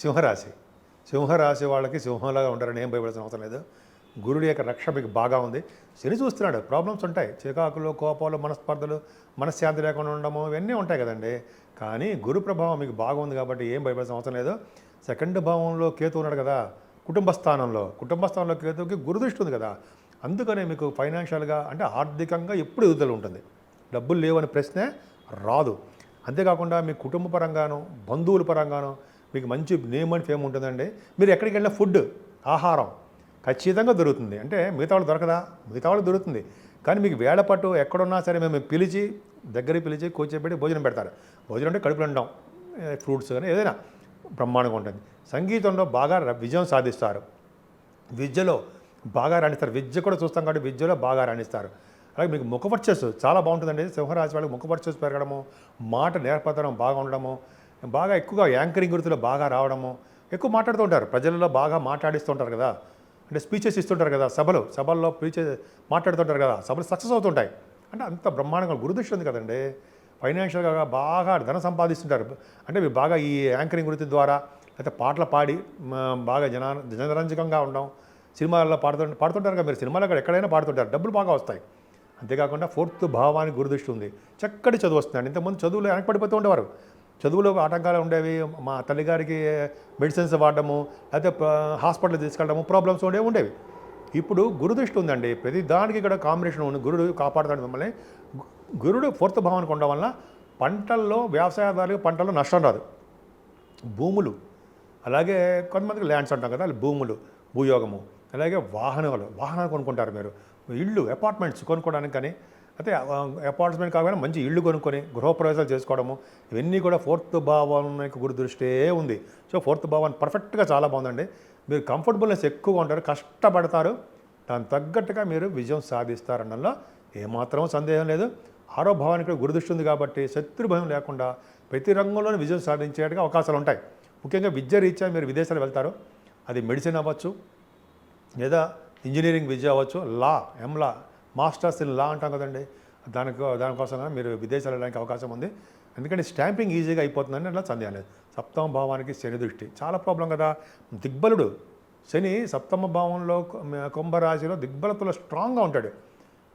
సింహరాశి. సింహరాశి వాళ్ళకి సింహంలాగా ఉండాలని ఏం భయపడాల్సిన అవసరం లేదు. గురుడి యొక్క రక్ష మీకు బాగా ఉంది. శని చూస్తున్నాడు. ప్రాబ్లమ్స్ ఉంటాయి. చికాకులు కోపాలు మనస్పర్ధలు మనశ్శాంతి లేకుండా ఉండడము ఇవన్నీ ఉంటాయి కదండి. కానీ గురు ప్రభావం మీకు బాగుంది కాబట్టి ఏం భయపడాల్సిన అవసరం లేదు. సెకండ్ భావంలో కేతు ఉన్నాడు కదా. కుటుంబ స్థానంలో. కుటుంబ స్థానంలో కేతువుకి గురుదృష్టి ఉంది కదా. అందుకనే మీకు ఫైనాన్షియల్గా అంటే ఆర్థికంగా ఎప్పుడు ఎదుగుదల ఉంటుంది. డబ్బులు లేవని ప్రశ్నే రాదు. అంతేకాకుండా మీ కుటుంబ పరంగాను బంధువుల పరంగాను మీకు మంచి నేమ్ అండ్ ఫేమ్ ఉంటుందండి. మీరు ఎక్కడికి వెళ్ళిన ఫుడ్ ఆహారం ఖచ్చితంగా దొరుకుతుంది. అంటే మిగతా వాళ్ళు దొరకదా? మిగతా వాళ్ళు దొరుకుతుంది. కానీ మీకు వేళ పట్టు ఎక్కడున్నా సరే మేము పిలిచి దగ్గరికి పిలిచి కూర్చోబెట్టి భోజనం పెడతారు. భోజనం అంటే కడుపు ఉండడం. ఫ్రూట్స్ కానీ ఏదైనా బ్రహ్మాండంగా ఉంటుంది. సంగీతంలో బాగా విజయం సాధిస్తారు. విద్యలో బాగా రాణిస్తారు. విద్య కూడా చూస్తాం కాబట్టి విద్యలో బాగా రాణిస్తారు. అలాగే మీకు ముఖపర్చస్ చాలా బాగుంటుందండి. సింహరాశి వాళ్ళకి ముఖపర్చస్ పెరగడము మాట నేర్పడడం బాగా ఉండడము బాగా ఎక్కువగా యాంకరింగ్ గుర్తులో బాగా రావడము ఎక్కువ మాట్లాడుతూ ఉంటారు. ప్రజలలో బాగా మాట్లాడిస్తూ ఉంటారు కదా. అంటే స్పీచెస్ ఇస్తుంటారు కదా సభలు. సభల్లో స్పీచెస్ మాట్లాడుతుంటారు కదా. సభలు సక్సెస్ అవుతుంటాయి. అంటే అంత బ్రహ్మాండంగా గురుదృష్టి ఉంది కదండి. ఫైనాన్షియల్గా బాగా ధన సంపాదిస్తుంటారు. అంటే మీరు బాగా ఈ యాంకరింగ్ వృత్తి ద్వారా లేకపోతే పాటలు పాడి బాగా జన జనరంజకంగా ఉండడం సినిమాల్లో పాడుతు పాడుతుంటారు కదా మీరు. సినిమాలో అక్కడ ఎక్కడైనా పాడుతుంటారు. డబ్బులు బాగా వస్తాయి. అంతేకాకుండా ఫోర్త్ భావానికి గురుదృష్టి ఉంది. చక్కటి చదువు వస్తుందండి. ఇంతకుముందు చదువులో వెనకపడిపోతూ ఉండేవారు. చదువులో ఆటంకాలు ఉండేవి మా తల్లిగారికి మెడిసిన్స్ వాడడము లేకపోతే హాస్పిటల్ తీసుకెళ్ళడము ప్రాబ్లమ్స్ ఉండేవి ఉండేవి. ఇప్పుడు గురుదృష్టి ఉందండి. ప్రతి దానికి ఇక్కడ కాంబినేషన్ ఉంది. గురుడు కాపాడుతాడు మిమ్మల్ని. గురుడు ఫోర్త్ భావానికి ఉండడం వల్ల పంటల్లో వ్యవసాయదారులకు పంటల్లో నష్టం రాదు. భూములు. అలాగే కొంతమందికి ల్యాండ్స్ అంటాం కదా భూములు భూయోగము. అలాగే వాహనాలు వాహనాలు కొనుక్కుంటారు మీరు. ఇళ్ళు అపార్ట్మెంట్స్ కొనుక్కోవడానికి కానీ అయితే అపార్ట్మెంట్ కాకుండా మంచి ఇళ్ళు కొనుక్కొని గృహప్రవేశాలు చేసుకోవడము ఇవన్నీ కూడా ఫోర్త్ భావానికి గురుదృష్టే ఉంది. సో ఫోర్త్ భావాన్ని పర్ఫెక్ట్గా చాలా బాగుందండి. మీరు కంఫర్టబుల్నెస్ ఎక్కువగా ఉంటారు కష్టపడతారు దాని తగ్గట్టుగా మీరు విజయం సాధిస్తారన్నలో ఏమాత్రం సందేహం లేదు. ఆరో భావానికి కూడా గురుదృష్టి ఉంది కాబట్టి శత్రు భయం లేకుండా ప్రతి రంగంలోనూ విజయం సాధించేట్టుగా అవకాశాలు ఉంటాయి. ముఖ్యంగా విద్య రీత్యా మీరు విదేశాలు వెళ్తారు అది మెడిసిన్ అవ్వచ్చు లేదా ఇంజనీరింగ్ విద్య అవ్వచ్చు లా ఎంలా మాస్టర్స్ ఇన్ లా అంటాం కదండి. దానికి దానికోసం మీరు విదేశాలు వెళ్ళడానికి అవకాశం ఉంది. ఎందుకంటే స్టాంపింగ్ ఈజీగా అయిపోతుందని అట్లా సందేహం లేదు. సప్తమ భావానికి శని దృష్టి. చాలా ప్రాబ్లం కదా. దిగ్బలుడు శని సప్తమ భావంలో కుంభరాశిలో దిగ్బలతలో స్ట్రాంగ్గా ఉంటాడు.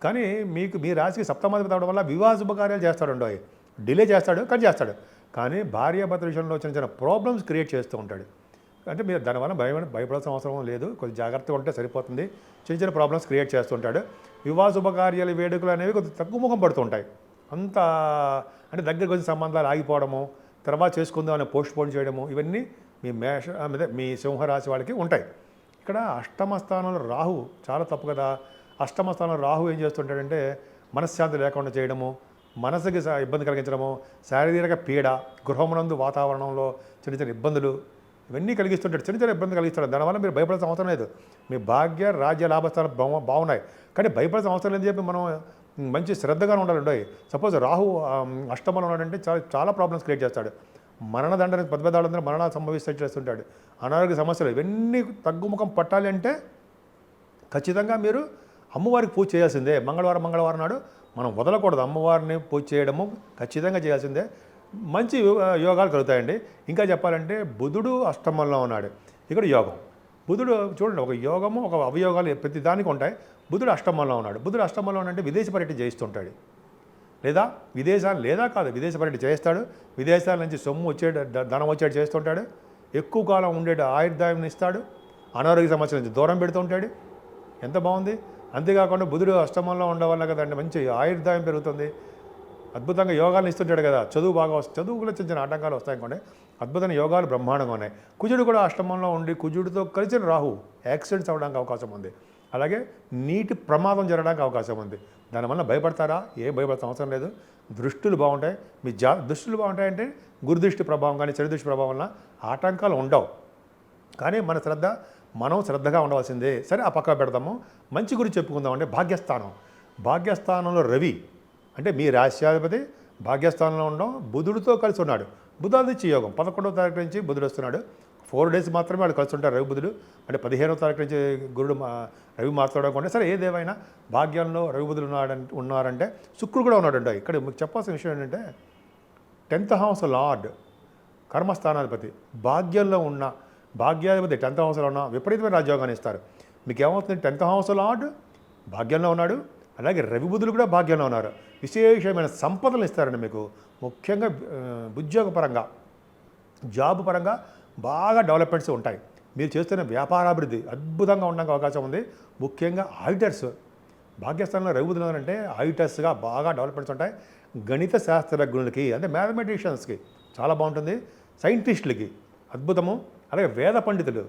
కానీ మీకు మీ రాశికి సప్తమాధిపతి అవడం వల్ల వివాహ శుభకార్యాలు చేస్తాడు ఉండవు డిలే చేస్తాడు కానీ చేస్తాడు. కానీ భార్యాభర్త విషయంలో చిన్న చిన్న ప్రాబ్లమ్స్ క్రియేట్ చేస్తూ ఉంటాడు. అంటే మీరు దానివల్ల భయం భయపడాల్సిన అవసరం లేదు. కొంచెం జాగ్రత్తగా ఉంటే సరిపోతుంది. చిన్న చిన్న ప్రాబ్లమ్స్ క్రియేట్ చేస్తుంటాడు వివాహ శుభకార్యాలు వేడుకలు అనేవి కొంచెం తక్కువ ముఖం పడుతుంటాయి. అంత అంటే దగ్గర కొంచెం సంబంధాలు ఆగిపోవడము తర్వాత చేసుకుందాం అనే పోస్ట్ పోన్ చేయడము ఇవన్నీ మీ మేష అదే మీ సింహరాశి వాళ్ళకి ఉంటాయి. ఇక్కడ అష్టమ స్థానంలో రాహు చాలా తప్పు కదా. అష్టమ స్థానంలో రాహు ఏం చేస్తుంటాడంటే మనశ్శాంతి లేకుండా చేయడము మనసుకి స- ఇబ్బంది కలిగించడము శారీరక పీడ గృహమునందు వాతావరణంలో చిన్న చిన్న ఇబ్బందులు ఇవన్నీ కలిగిస్తుంటాడు. చిన్న చిన్న ఇబ్బంది కలిగిస్తాడు. దానివల్ల మీరు భయపడాల్సిన అవసరం లేదు. మీ భాగ్య రాజ్య లాభస్థానం బాగున్నాయి. కానీ భయపడాల్సిన అవసరం లేదని చెప్పి మనం మంచి శ్రద్ధగా ఉండాలి. సపోజ్ రాహు అష్టమంలో ఉన్నాడంటే చాలా చాలా ప్రాబ్లమ్స్ క్రియేట్ చేస్తాడు. మరణదండ పెద్ద పెద్ద వాళ్ళందరూ మరణాలు సంభవిస్తే చేస్తుంటాడు. అనారోగ్య సమస్యలు ఇవన్నీ తగ్గుముఖం పట్టాలి అంటే ఖచ్చితంగా మీరు అమ్మవారికి పూజ చేయాల్సిందే. మంగళవారం మంగళవారం నాడు మనం వదలకూడదు. అమ్మవారిని పూజ చేయడము ఖచ్చితంగా చేయాల్సిందే. మంచి యోగాలు కలుగుతాయండి. ఇంకా చెప్పాలంటే బుధుడు అష్టమంలో ఉన్నాడు. ఇక్కడ యోగం. బుధుడు చూడండి ఒక యోగము ఒక అవయోగాలు ప్రతి దానికి ఉంటాయి. బుధుడు అష్టమంలో ఉన్నాడు. బుధుడు అష్టమంలో అంటే విదేశీ పర్యటన చేస్తుంటాడు లేదా విదేశాలు లేదా కాదు విదేశ పర్యటన చేస్తాడు విదేశాల నుంచి సొమ్ము వచ్చేట ధనం వచ్చేట చేస్తుంటాడు ఎక్కువ కాలం ఉండేట ఆయుర్దాయం ఇస్తాడు. అనారోగ్య సమస్యల నుంచి దూరం పెడుతుంటాడు. ఎంత బాగుంది? అంతేకాకుండా బుధుడు అష్టమంలో ఉండడం వల్ల కదండి మంచి ఆయుర్దాయం పెరుగుతుంది. అద్భుతంగా యోగాలు ఇస్తుంటాడు కదా. చదువు బాగా వస్తుంది చదువు కూడా చిన్న చిన్న ఆటంకాలు వస్తాయి అనుకోండి. అద్భుతమైన యోగాలు బ్రహ్మాండంగా ఉన్నాయి. కుజుడు కూడా అష్టమంలో ఉండి కుజుడితో కలిసిన రాహు యాక్సిడెంట్స్ అవ్వడానికి అవకాశం ఉంది. అలాగే నీటి ప్రమాదం జరగడానికి అవకాశం ఉంది. దానివల్ల భయపడతారా? ఏ భయపడతా అవసరం లేదు. దృష్టిలు బాగుంటాయి. మీ జా దృష్టిలు బాగుంటాయంటే గురుదృష్టి ప్రభావం కానీ చెడుదృష్టి ప్రభావం వల్ల ఆటంకాలు ఉండవు. కానీ మన శ్రద్ధ మనం శ్రద్ధగా ఉండవలసిందే. సరే ఆ పక్క పెడదాము. మంచి గురించి చెప్పుకుందాం అంటే భాగ్యస్థానం. భాగ్యస్థానంలో రవి. అంటే మీ రాశ్యాధిపతి భాగ్యస్థానంలో ఉండడం బుధుడితో కలిసి ఉన్నాడు. బుధాదిత్య యోగం. పదకొండవ తారీఖు నుంచి బుధుడు వస్తున్నాడు. ఫోర్ డేస్ మాత్రమే వాళ్ళు కలిసి ఉంటారు రవి బుధుడు. అంటే పదిహేనవ తారీఖు నుంచి గురుడు రవి మాట్లాడకుండా సరే ఏదేమైనా భాగ్యంలో రవి బుధుడు ఉన్నాడంటే ఉన్నారంటే శుక్రుడు కూడా ఉన్నాడంట. ఇక్కడ మీకు చెప్పాల్సిన విషయం ఏంటంటే టెన్త్ హౌస్ లార్డ్ కర్మస్థానాధిపతి భాగ్యంలో ఉన్న భాగ్యాధిపతి టెన్త్ హౌస్లో ఉన్న విపరీతమైన రాజ్యోగాన్ని ఇస్తారు. మీకు ఏమవుతుంది? టెన్త్ హౌస్ లార్డ్ భాగ్యంలో ఉన్నాడు. అలాగే రవి బుధులు కూడా భాగ్యంలో ఉన్నారు. విశేషమైన సంపదలు ఇస్తారండి మీకు. ముఖ్యంగా ఉద్యోగపరంగా జాబ్ పరంగా బాగా డెవలప్మెంట్స్ ఉంటాయి. మీరు చేస్తున్న వ్యాపారాభివృద్ధి అద్భుతంగా ఉండడానికి అవకాశం ఉంది. ముఖ్యంగా ఆడిటర్స్ భాగ్యస్థానంలో రఘుబుధులు అంటే ఆడిటర్స్గా బాగా డెవలప్మెంట్స్ ఉంటాయి. గణిత శాస్త్రజ్ఞులకి అంటే మ్యాథమెటిషియన్స్కి చాలా బాగుంటుంది. సైంటిస్టులకి అద్భుతము. అలాగే వేద పండితులు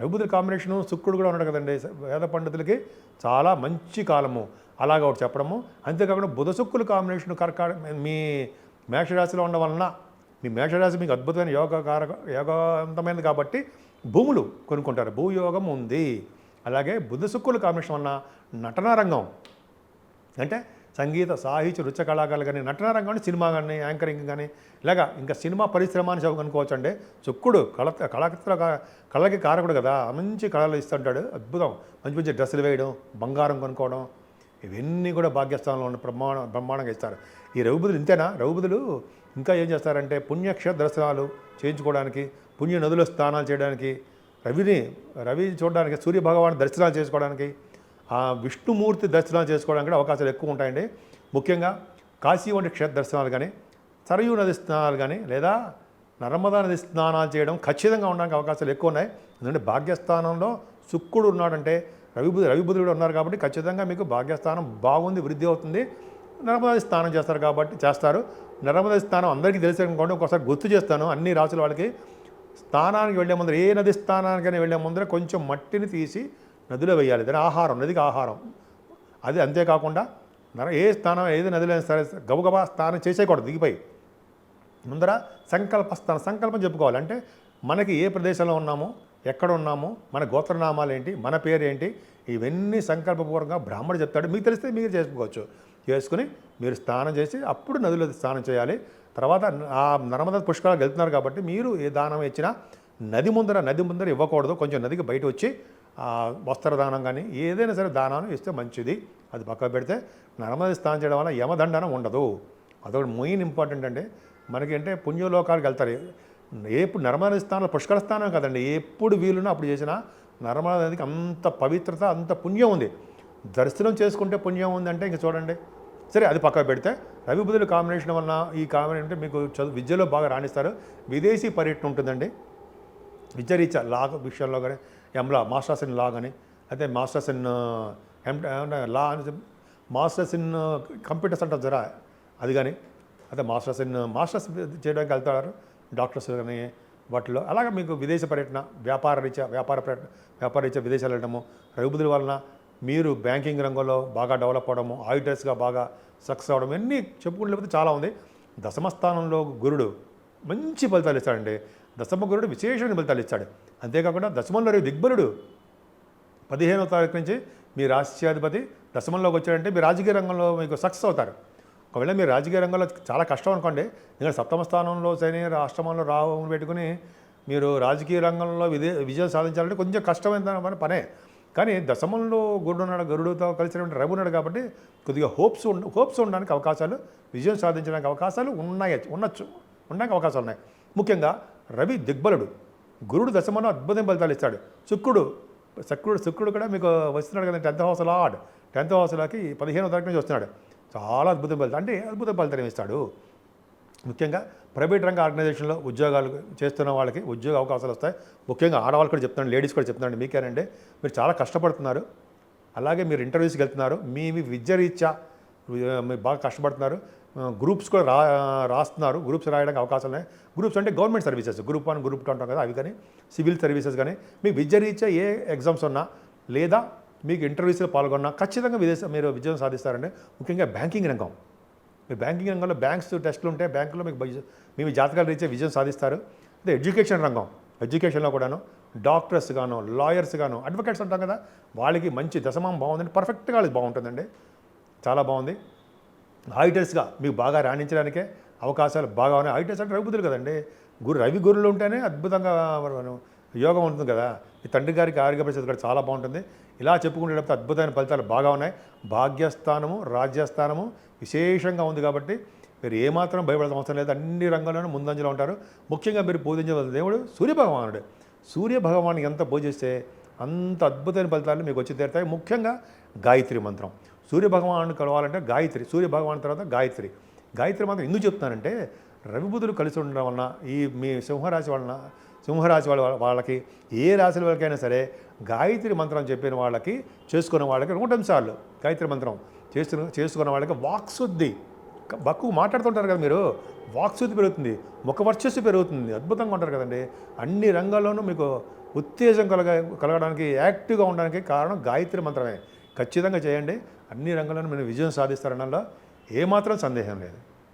రఘుబుద్ధుల కాంబినేషను శుక్రుడు కూడా ఉన్నాడు కదండి. వేద పండితులకి చాలా మంచి కాలము. అలాగ ఒకటి చెప్పడము. అంతేకాకుండా బుధ శుక్రుల కాంబినేషన్ కర్క మీ మేషరాశిలో ఉండడం వలన మీ మేషరాశి మీకు అద్భుతమైన యోగ కారక యోగవంతమైనది కాబట్టి భూములు కొనుక్కుంటారు. భూయోగం ఉంది. అలాగే బుధ శుక్రుల కాంబినేషన్ వలన నటనా రంగం. అంటే సంగీత సాహిత్య నృత్య కళాకారులు కానీ నటన రంగం కానీ సినిమా కానీ యాంకరింగ్ కానీ ఇలాగా ఇంకా సినిమా పరిశ్రమ అని చెప్పి అనుకోవచ్చు అండి చుక్కుడు కళ కళాకృతుల కళకి కారకుడు కదా. మంచి కళలు ఇస్తుంటాడు. అద్భుతం. మంచి మంచి డ్రెస్సులు వేయడం బంగారం కొనుక్కోవడం ఇవన్నీ కూడా భాగ్యస్థానంలో ఉన్న బ్రహ్మాండ బ్రహ్మాండంగా ఇస్తారు. ఈ రఘుబుధులు ఇంతేనా? రఘుబుధులు ఇంకా ఏం చేస్తారంటే పుణ్యక్షేత్ర దర్శనాలు చేయించుకోవడానికి పుణ్య నదుల స్నానాలు చేయడానికి రవిని రవి చూడడానికి సూర్యభగవాన్ దర్శనాలు చేసుకోవడానికి ఆ విష్ణుమూర్తి దర్శనాలు చేసుకోవడానికి కూడా అవకాశాలు ఎక్కువ ఉంటాయండి. ముఖ్యంగా కాశీ వంటి క్షేత్ర దర్శనాలు కానీ సరయూ నది స్నానాలు కానీ లేదా నర్మదా నది స్నానాలు చేయడం ఖచ్చితంగా ఉండడానికి అవకాశాలు ఎక్కువ ఉన్నాయి. ఎందుకంటే భాగ్యస్థానంలో శుక్రుడు ఉన్నాడంటే రవిబుధి రవిబుధుడు ఉన్నారు కాబట్టి ఖచ్చితంగా మీకు భాగ్యస్థానం బాగుంది వృద్ధి అవుతుంది. నర్మదా స్నానం చేస్తారు కాబట్టి చేస్తారు. నర్మదా స్థానం స్నానం అందరికీ తెలిసి అనుకోండి ఒకసారి గుర్తు చేస్తాను అన్ని రాసుల వాళ్ళకి. స్నానానికి వెళ్ళే ముందర ఏ నది స్థానానికైనా వెళ్ళే ముందర కొంచెం మట్టిని తీసి నదిలో వేయాలి. దాని ఆహారం నదికి ఆహారం. అది అంతేకాకుండా నర ఏ స్థానం ఏది నదిలో అయినా సరే గబగబా స్నానం చేసేయకూడదు దిగిపోయి. ముందర సంకల్ప స్థానం సంకల్పం చెప్పుకోవాలి. అంటే మనకి ఏ ప్రదేశంలో ఉన్నామో ఎక్కడ ఉన్నామో మన గోత్రనామాలు ఏంటి మన పేరు ఏంటి ఇవన్నీ సంకల్పపూర్వకంగా బ్రాహ్మడు చెప్తాడు. మీకు తెలిస్తే మీరు చేసుకోవచ్చు. చేసుకుని మీరు స్నానం చేసి అప్పుడు నదిలో స్నానం చేయాలి. తర్వాత ఆ నర్మదా పుష్కరాలు వెళ్తున్నారు కాబట్టి మీరు ఏ దానం ఇచ్చినా నది ముందర నది ముందర ఇవ్వకూడదు. కొంచెం నదికి బయట వచ్చి వస్త్రదానం కానీ ఏదైనా సరే దానాన్ని ఇస్తే మంచిది. అది పక్కకు పెడితే నర్మదా స్నానం చేయడం వల్ల యమదండనం ఉండదు. అదొకటి మెయిన్ ఇంపార్టెంట్ అంటే మనకి అంటే పుణ్యలోకాలకు వెళ్తారు. ఎప్పుడు నర్మదా స్థానం పుష్కర స్థానం కదండి ఎప్పుడు వీలున్నా అప్పుడు చేసినా నర్మదా నదికి అంత పవిత్రత అంత పుణ్యం ఉంది. దర్శనం చేసుకుంటే పుణ్యం ఉందంటే ఇంక చూడండి. సరే అది పక్కకు పెడితే రవి బుధుల కాంబినేషన్ వలన ఈ కాంబినేషన్ అంటే మీకు చదువు విద్యలో బాగా రాణిస్తారు. విదేశీ పర్యటన ఉంటుందండి. విద్యారీత్యా లా విషయంలో కానీ ఎంలా మాస్టర్స్ ఇన్ లా కానీ అయితే మాస్టర్స్ ఇన్ ఎం లా అని మాస్టర్స్ ఇన్ కంప్యూటర్స్ అంటారు జరా అది కానీ అయితే మాస్టర్స్ ఇన్ మాస్టర్స్ చేయడానికి వెళ్తారు. డాక్టర్స్ కానీ వాటిలో అలాగే మీకు విదేశ పర్యటన వ్యాపార రీత్యా వ్యాపార పర్యటన వ్యాపార రీత్యా విదేశాలు వెళ్ళడము రఘుబుధుల వలన మీరు బ్యాంకింగ్ రంగంలో బాగా డెవలప్ అవడము ఆడిటర్స్గా బాగా సక్సెస్ అవ్వడం ఇవన్నీ చెప్పుకుంటే చాలా ఉంది. దశమ స్థానంలో గురుడు మంచి ఫలితాలు ఇస్తాడండి. దశమ గురుడు విశేషమైన ఫలితాలు ఇస్తాడు. అంతేకాకుండా దశమంలో రేపు దిగ్బలుడు. పదిహేనవ తారీఖు నుంచి మీ రాష్ట్రాధిపతి దశమంలోకి వచ్చాడంటే మీ రాజకీయ రంగంలో మీకు సక్సెస్ అవుతారు. ఒకవేళ మీరు రాజకీయ రంగంలో చాలా కష్టం అనుకోండి ఎందుకంటే సప్తమ స్థానంలో శని రాష్ట్రంలో రావు పెట్టుకుని మీరు రాజకీయ రంగంలో విదే విజయం సాధించాలంటే కొంచెం కష్టమైన పనే. కానీ దశమంలో గురుడున్నాడు గరుడుతో కలిసినటువంటి రవి ఉన్నాడు కాబట్టి కొద్దిగా హోప్స్ ఉండ హోప్స్ ఉండడానికి అవకాశాలు విజయం సాధించడానికి అవకాశాలు ఉన్నాయి ఉండొచ్చు ఉండడానికి అవకాశాలు ఉన్నాయి. ముఖ్యంగా రవి దిగ్బలుడు. గురుడు దశమంలో అద్భుతం ఫలితాలు ఇస్తాడు. శుక్రుడు శుక్రుడు శుక్రుడు కూడా మీకు వస్తున్నాడు కదా టెన్త్ హౌస్ లాడ్ టెన్త్ హౌస్లోకి పదిహేనో తారీఖు నుంచి వస్తున్నాడు. చాలా అద్భుతం ఫలితం అంటే అద్భుత ఫలితం ఇస్తాడు. ముఖ్యంగా ప్రైవేట్ రంగ ఆర్గనైజేషన్లో ఉద్యోగాలు చేస్తున్న వాళ్ళకి ఉద్యోగ అవకాశాలు వస్తాయి. ముఖ్యంగా ఆడవాళ్ళు కూడా చెప్తున్నాను లేడీస్ కూడా చెప్తున్నాను మీకేనండి. మీరు చాలా కష్టపడుతున్నారు. అలాగే మీరు ఇంటర్వ్యూస్కి వెళ్తున్నారు. మీ విద్య రీత్యా మీరు బాగా కష్టపడుతున్నారు. గ్రూప్స్ కూడా రా రాస్తున్నారు. గ్రూప్స్ రాయడానికి అవకాశాలు ఉన్నాయి. గ్రూప్స్ అంటే government services. Group one group two అంటాం కదా అవి కానీ సివిల్ సర్వీసెస్ కానీ. మీ విద్య రీత్యా ఏ ఎగ్జామ్స్ ఉన్నా లేదా మీకు ఇంటర్వ్యూస్లో పాల్గొన్నా ఖచ్చితంగా విదేశ మీరు విజయం సాధిస్తారండి. ముఖ్యంగా బ్యాంకింగ్ రంగం. మీ బ్యాంకింగ్ రంగంలో బ్యాంక్స్ టెస్టులు ఉంటాయి బ్యాంకులో మీకు మీ జాతకాలు రీచే విజయం సాధిస్తారు. అదే ఎడ్యుకేషన్ రంగం. ఎడ్యుకేషన్లో కూడాను డాక్టర్స్ గాను లాయర్స్ గాను అడ్వకేట్స్ అంటాం కదా వాళ్ళకి మంచి దశమం బాగుందండి పర్ఫెక్ట్గా వాళ్ళకి బాగుంటుందండి. చాలా బాగుంది. ఆడిటర్స్గా మీకు బాగా రాణించడానికే అవకాశాలు బాగా ఉన్నాయి. ఆడిటర్స్ అంటే రఘుబుద్ధులు కదండి. గురు రవి గురులు ఉంటేనే అద్భుతంగా యోగం ఉంటుంది కదా. మీ తండ్రి గారికి ఆరోగ్య పరిస్థితి కూడా చాలా బాగుంటుంది. ఇలా చెప్పుకునేటప్పుడు అద్భుతమైన ఫలితాలు బాగా ఉన్నాయి. భాగ్యస్థానము రాజ్యస్థానము విశేషంగా ఉంది కాబట్టి మీరు ఏమాత్రం భయపడాల్సిన అవసరం లేదు. అన్ని రంగాల్లోనూ ముందంజలో ఉంటారు. ముఖ్యంగా మీరు పూజించవలసిన దేవుడు సూర్యభగవానుడు. సూర్య భగవానికి ఎంత పూజిస్తే అంత అద్భుతమైన ఫలితాలు మీకు వచ్చి తీరుతాయి. ముఖ్యంగా గాయత్రి మంత్రం. సూర్య భగవాను కలవాలంటే గాయత్రి సూర్య భగవాన్ తర్వాత గాయత్రి. గాయత్రి మంత్రం ఎందుకు చెప్తున్నానంటే రవిబుధులు కలిసి ఉండడం వలన ఈ మీ సింహరాశి వలన సింహరాశి వాళ్ళ వాళ్ళకి ఏ రాశుల వాళ్ళకైనా సరే గాయత్రి మంత్రం చెప్పిన వాళ్ళకి చేసుకున్న వాళ్ళకి నూట సార్లు గాయత్రి మంత్రం చేస్తున్న చేసుకున్న వాళ్ళకి వాక్శుద్ధి. బక్కు మాట్లాడుతుంటారు కదా మీరు వాక్శుద్ధి పెరుగుతుంది ముఖ వర్చస్సు పెరుగుతుంది అద్భుతంగా ఉంటారు కదండి. అన్ని రంగాల్లోనూ మీకు ఉత్తేజం కలగ కలగడానికి యాక్టివ్గా ఉండడానికి కారణం గాయత్రి మంత్రమే. ఖచ్చితంగా చేయండి. అన్ని రంగాల్లోనూ మీరు విజయం సాధిస్తారనలో ఏమాత్రం సందేహం లేదు.